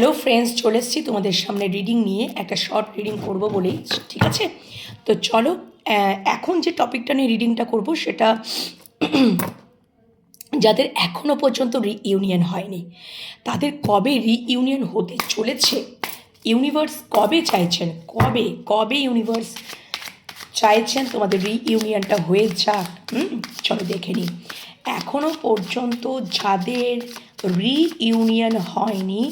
Hello friends চলে এসেছি তোমাদের সামনে রিডিং নিয়ে একটা শর্ট রিডিং করব বলেই, ঠিক আছে? তো চলো এখন যে টপিকটা নিয়ে রিডিংটা করব সেটা যাদের এখনও পর্যন্ত রিইউনিয়ন হয়নি, তাদের কবে রিইউনিয়ন হতে চলেছে? ইউনিভার্স কবে চাইছেন? কবে কবে ইউনিভার্স চাইছেন তোমাদের রিইউনিয়নটা হয়ে যাক? হুম, চলো দেখে নিই। এখনও পর্যন্ত যাদের রি রিইউনিয়ন হয়নি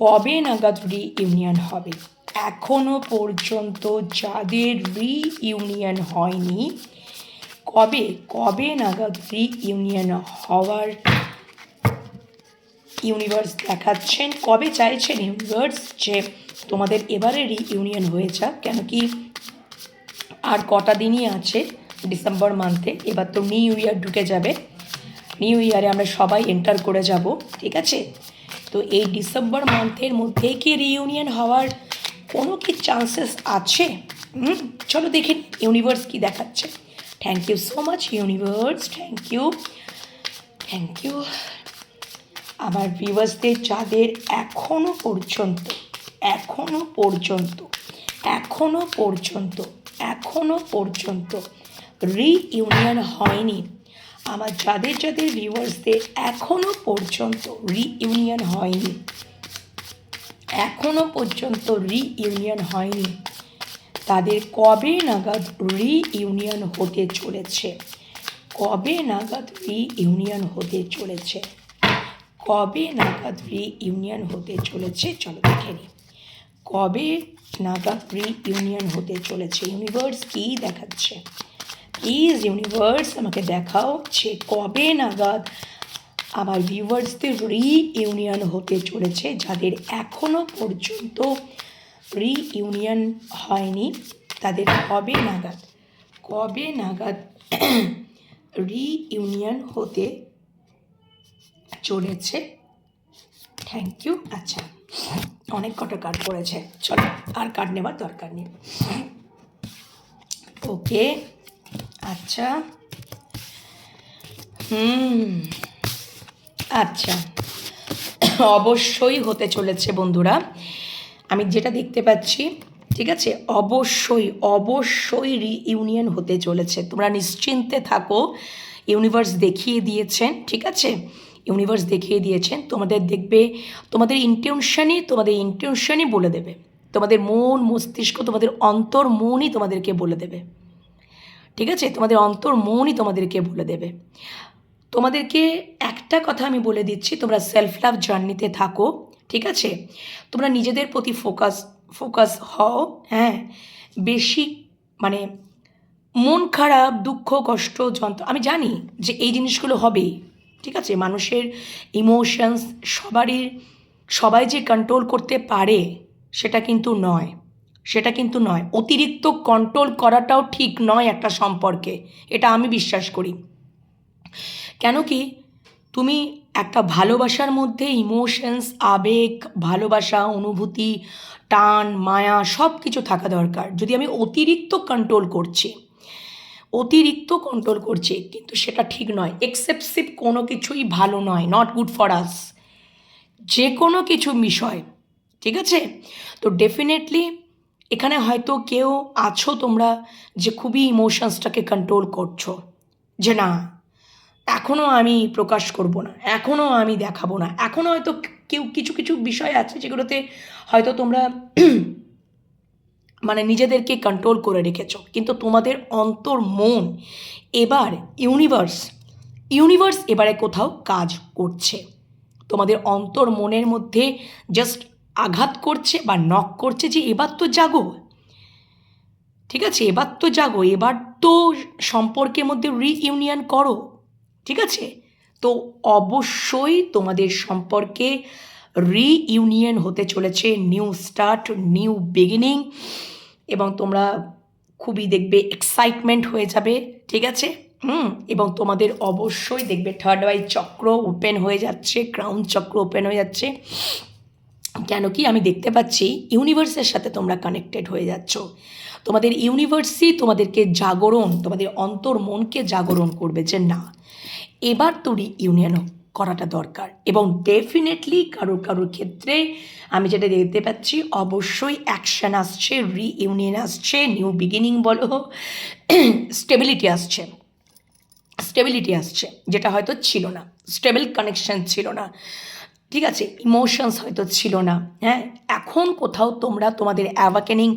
কবে নাগাদ রিইউনিয়ন হবে? এখনও পর্যন্ত যাদের রিইউনিয়ন হয়নি, কবে কবে নাগাদ রিইউনিয়ন হওয়ার ইউনিভার্স দেখাচ্ছেন? কবে চাইছেন ইউনিভার্স যে তোমাদের এবারে রিইউনিয়ন হয়ে যাক? কেন কি আর কটা দিনই আছে ডিসেম্বর মান্থে এবার তো নিউ ইয়ার ঢুকে যাবে। নিউ ইয়ারে আমরা সবাই এন্টার করে যাব, ঠিক আছে? তো এই ডিসেম্বর মান্থের মধ্যে কি রিইউনিয়ন হওয়ার কোনো কি চান্সেস আছে? হুম, চলো দেখি ইউনিভার্স কি দেখাচ্ছে। Thank you so much universe thank you thank you আমার ভিউয়ার্সদের যাদের এখনও পর্যন্ত এখনও পর্যন্ত এখনও পর্যন্ত এখনও পর্যন্ত রিইউনিয়ন হয়নি আমার যাদের যাদের ভিউয়ার্সদের এখনও পর্যন্ত রিইউনিয়ন হয়নি। এখনও পর্যন্ত রিইউনিয়ন হয়নি। তাদের কবে নাগাদ রিইউনিয়ন হতে চলেছে? কবে নাগাদ রিইউনিয়ন হতে চলেছে? কবে নাগাদ রিইউনিয়ন হতে চলেছে? চলো দেখে নিই। কবে নাগাদ রিইউনিয়ন হতে চলেছে? ইউনিভার্স কী দেখাচ্ছে? প্লিজ ইউনিভার্স আমাকে দেখাও যে কবে নাগাদ আমার ভিউয়ার্সদের রিইউনিয়ন হতে চলেছে, যাদের এখনও পর্যন্ত রিইউনিয়ন হয়নি, তাদের কবে নাগাদ কবে নাগাদ রিইউনিয়ন হতে চলেছে? থ্যাংক ইউ আচ্ছা অনেক কটা কার্ড পড়েছে, চলো, আর কার্ড নেবার দরকার নেই। ওকে আচ্ছা। হুম আচ্ছা। অবশ্যই হতে চলেছে বন্ধুরা। আমি যেটা দেখতে পাচ্ছি, ঠিক আছে? অবশ্যই অবশ্যই রিইউনিয়ন হতে চলেছে। তোমরা নিশ্চিন্তে থাকো। ইউনিভার্স দেখিয়ে দিয়েছেন ঠিক আছে? ইউনিভার্স দেখিয়ে দিয়েছেন তোমাদের দেখবে, তোমাদের ইন্টেনশনই তোমাদের ইন্টেনশনই বলে দেবে। তোমাদের মন, মস্তিষ্ক, তোমাদের অন্তর মনই তোমাদেরকে বলে দেবে। ঠিক আছে? তোমাদের অন্তর মনই তোমাদেরকে বলে দেবে। তোমাদেরকে একটা কথা আমি বলে দিচ্ছি, তোমরা সেলফ লাভ জার্নিতে থাকো, ঠিক আছে? তোমরা নিজেদের প্রতি ফোকাস ফোকাস হও হ্যাঁ? বেশি মানে মন খারাপ, দুঃখ, কষ্ট, যন্ত্র আমি জানি যে এই জিনিসগুলো হবেই, ঠিক আছে? মানুষের ইমোশনস সবারই সবাই যে কন্ট্রোল করতে পারে, সেটা কিন্তু নয়। সেটা কিন্তু নয়। অতিরিক্ত কন্ট্রোল করাটাও ঠিক নয় একটা সম্পর্কে। এটা আমি বিশ্বাস করি। কেন কি? তুমি একটা ভালোবাসার মধ্যে ইমোশনস আবেগ, ভালোবাসা, অনুভূতি, টান, মায়া সব কিছু থাকা দরকার। যদি আমি অতিরিক্ত কন্ট্রোল করছি, অতিরিক্ত কন্ট্রোল করছি, কিন্তু সেটা ঠিক নয়। এক্সেপসিভ কোনো কিছুই ভালো নয় নট গুড ফর আস যে কোনো কিছু বিষয় ঠিক আছে? তো ডেফিনেটলি এখানে হয়তো কেউ আছো তোমরা যে খুবই ইমোশনসটাকে কন্ট্রোল করছ, যে না এখনও আমি প্রকাশ করব না এখনও আমি দেখাবো না এখনও হয়তো কেউ কিছু কিছু বিষয় আছে যেগুলোতে হয়তো তোমরা মানে নিজেদেরকে কন্ট্রোল করে রেখেছ, কিন্তু তোমাদের অন্তর, মন এবার ইউনিভার্স ইউনিভার্স এবারে কোথাও কাজ করছে। তোমাদের অন্তর, মনের মধ্যে জাস্ট আঘাত করছে বা নক করছে যে এবার তো জাগো। ঠিক আছে? এবার তো জাগো। এবার তো সম্পর্কের মধ্যে রিইউনিয়ন করো। ঠিক আছে? তো অবশ্যই তোমাদের সম্পর্কে রিইউনিয়ন হতে চলেছে। নিউ স্টার্ট নিউ বিগিনিং এবং তোমরা খুবই দেখবে এক্সাইটমেন্ট হয়ে যাবে। ঠিক আছে? হুম? এবং তোমাদের অবশ্যই দেখবে থার্ড ওয়াই চক্র ওপেন হয়ে যাচ্ছে ক্রাউন চক্র ওপেন হয়ে যাচ্ছে। কেন কি আমি দেখতে পাচ্ছি ইউনিভার্সের সাথে তোমরা কানেক্টেড হয়ে যাচ্ছ। তোমাদের ইউনিভার্সই তোমাদেরকে জাগরণ, তোমাদের অন্তর মনকে জাগরণ করবে যে না, এবার তো ইউনিয়ন করাটা দরকার। এবং ডেফিনেটলি কারোর কারোর ক্ষেত্রে আমি যেটা দেখতে পাচ্ছি, অবশ্যই অ্যাকশান আসছে রিইউনিয়ন আসছে নিউ বিগিনিং বলো স্টেবিলিটি আসছে। স্টেবিলিটি আসছে, যেটা হয়তো ছিল না। স্টেবল কানেকশন ছিল না। ঠিক আছে ইমোশনস হয়তো ছিল না হ্যাঁ? এখন কোথাও তোমরা তোমাদের অ্যাওয়াকেনিং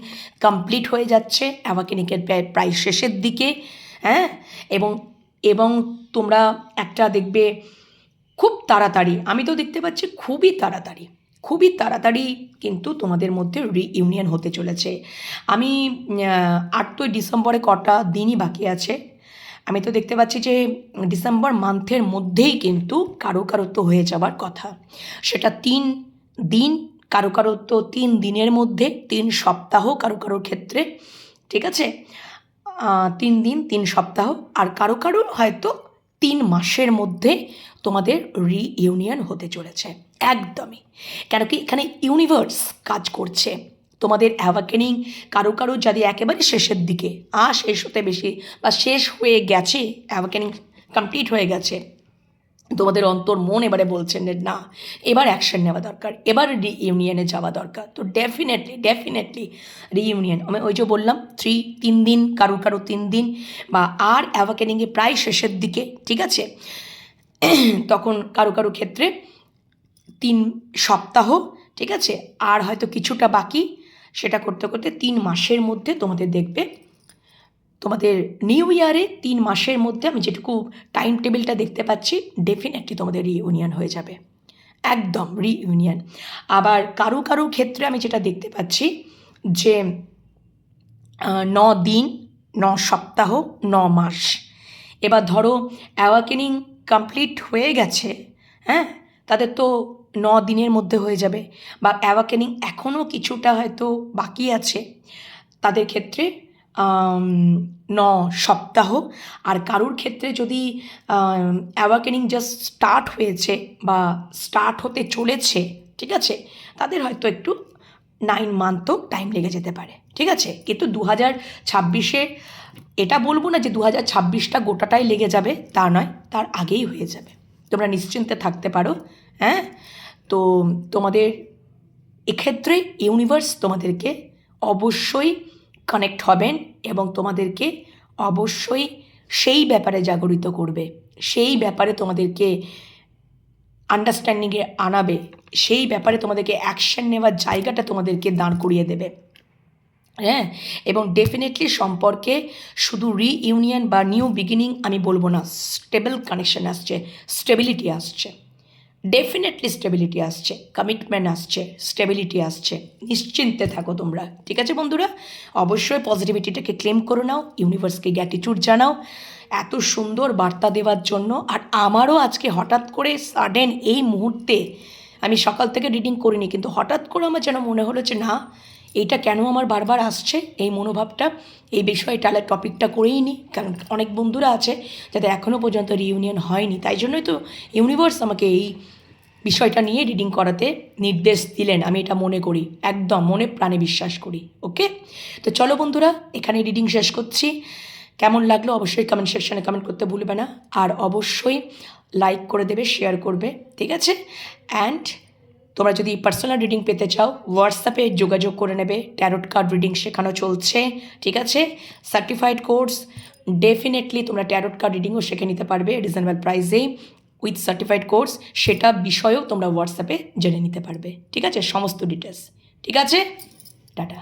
কমপ্লিট হয়ে যাচ্ছে অ্যাওয়াকেনিংয়ের প্রায় প্রায় শেষের দিকে হ্যাঁ? এবং এবং তোমরা একটা দেখবে খুব তাড়াতাড়ি, আমি তো দেখতে পাচ্ছি খুবই তাড়াতাড়ি খুবই তাড়াতাড়ি কিন্তু তোমাদের মধ্যে রিইউনিয়ন হতে চলেছে। আমি আটই ডিসেম্বরে কটা দিনই বাকি আছে? আমি তো দেখতে পাচ্ছি যে ডিসেম্বর মান্থের মধ্যেই কিন্তু কারও কারও তো হয়ে যাবার কথা। সেটা তিন দিন কারও কারও তো তিন দিনের মধ্যে, তিন সপ্তাহ কারও কারোর ক্ষেত্রে, ঠিক আছে? তিন দিন, তিন সপ্তাহ, আর কারও কারও হয়তো তিন মাসের মধ্যে তোমাদের রিইউনিয়ন হতে চলেছে। একদমই। কেন কি এখানে ইউনিভার্স কাজ করছে। তোমাদের অ্যাওয়াকেনিং কারও কারও যদি একেবারে শেষের দিকে, আ, শেষ হতে বেশি বা শেষ হয়ে গেছে, অ্যাওয়াকেনিং কমপ্লিট হয়ে গেছে। তোমাদের অন্তর মন এবারে বলছেন না, এবার অ্যাকশন নেওয়া দরকার, এবার রিইউনিয়নে যাওয়া দরকার। তো ডেফিনেটলি ডেফিনেটলি রিইউনিয়ন আমি ওই যে বললাম থ্রি তিন দিন, কারও কারও তিন দিন বা আর অ্যাভাকেনিংয়ে প্রায় শেষের দিকে, ঠিক আছে? তখন কারও কারও ক্ষেত্রে তিন সপ্তাহ, ঠিক আছে? আর হয়তো কিছুটা বাকি সেটা করতে করতে তিন মাসের মধ্যে তোমাদের দেখবে, তোমাদের নিউ ইয়ারে তিন মাসের মধ্যে আমি যেটুকু টাইম টেবিলটা দেখতে পাচ্ছি ডেফিনেটলি তোমাদের রিইউনিয়ন হয়ে যাবে। একদম রিইউনিয়ন আবার কারও কারও ক্ষেত্রে আমি যেটা দেখতে পাচ্ছি যে ন দিন, ন সপ্তাহ, ন মাস। এবার ধরো অ্যাওয়াকেনিং কমপ্লিট হয়ে গেছে হ্যাঁ? তাদের তো ন দিনের মধ্যে হয়ে যাবে বা অ্যাওয়াকেনিং এখনও কিছুটা হয়তো বাকি আছে। তাদের ক্ষেত্রে ন সপ্তাহ। আর কারুর ক্ষেত্রে যদি অ্যাওয়াকেনিং জাস্ট স্টার্ট হয়েছে বা স্টার্ট হতে চলেছে, ঠিক আছে? তাদের হয়তো একটু নাইন মান্থও টাইম লেগে যেতে পারে, ঠিক আছে? কিন্তু দু হাজার ছাব্বিশে এটা বলব না যে দু হাজার ছাব্বিশটা গোটাটাই লেগে যাবে, তা নয়, তার আগেই হয়ে যাবে। তোমরা নিশ্চিন্তে থাকতে পারো হ্যাঁ? তো তোমাদের এক্ষেত্রে ইউনিভার্স তোমাদেরকে অবশ্যই কানেক্ট হবেন এবং তোমাদেরকে অবশ্যই সেই ব্যাপারে জাগরিত করবে। সেই ব্যাপারে তোমাদেরকে আন্ডারস্ট্যান্ডিংয়ে আনাবে। সেই ব্যাপারে তোমাদেরকে অ্যাকশন নেওয়ার জায়গাটা তোমাদেরকে দাঁড় করিয়ে দেবে। হ্যাঁ? এবং ডেফিনেটলি সম্পর্কে শুধু রিইউনিয়ন বা নিউ বিগিনিং আমি বলব না স্টেবল কানেকশন আসছে স্টেবিলিটি আসছে। ডেফিনেটলি স্টেবিলিটি আসছে কমিটমেন্ট আসছে স্টেবিলিটি আসছে। নিশ্চিন্তে থাকো তোমরা, ঠিক আছে বন্ধুরা? অবশ্যই পজিটিভিটিটাকে ক্লেম করে নাও ইউনিভার্সকে গ্র্যাটিটিউড জানাও। এত সুন্দর বার্তা দেওয়ার জন্য, আর আমারও আজকে হঠাৎ করে সাডেন এই মুহূর্তে, আমি সকাল থেকে রিডিং করিনি, কিন্তু হঠাৎ করে আমার যেন মনে হলো যে না এইটা কেন আমার বারবার আসছে, এই মনোভাবটা, এই বিষয়টা টপিকটা করেই নি। কারণ অনেক বন্ধুরা আছে যাদের এখনও পর্যন্ত রিইউনিয়ন হয়নি, তাই জন্যই তো ইউনিভার্স আমাকে এই বিষয়টা নিয়ে রিডিং করাতে নির্দেশ দিলেন, আমি এটা মনে করি, একদম মনে প্রাণে বিশ্বাস করি ওকে তো চলো বন্ধুরা এখানে রিডিং শেষ করছি। কেমন লাগল অবশ্যই কমেন্ট সেকশনে কমেন্ট করতে ভুলবে না। আর অবশ্যই লাইক করে দেবে শেয়ার করবে, ঠিক আছে? অ্যান্ড তোমরা যদি পার্সোনাল রিডিং পেতে চাও হোয়াটসঅ্যাপে যোগাযোগ করে নেবে ট্যারোট কার্ড রিডিং শেখানো চলছে, ঠিক আছে? সার্টিফাইড কোর্স ডেফিনেটলি তোমরা ট্যারোট কার্ড রিডিংও শিখে নিতে পারবে রিজনেবল প্রাইসেই উইথ সার্টিফাইড কোর্স সেটা বিষয়েও তোমরা হোয়াটসঅ্যাপে জেনে নিতে পারবে। ঠিক আছে? সমস্ত ডিটেলস ঠিক আছে? টাটা।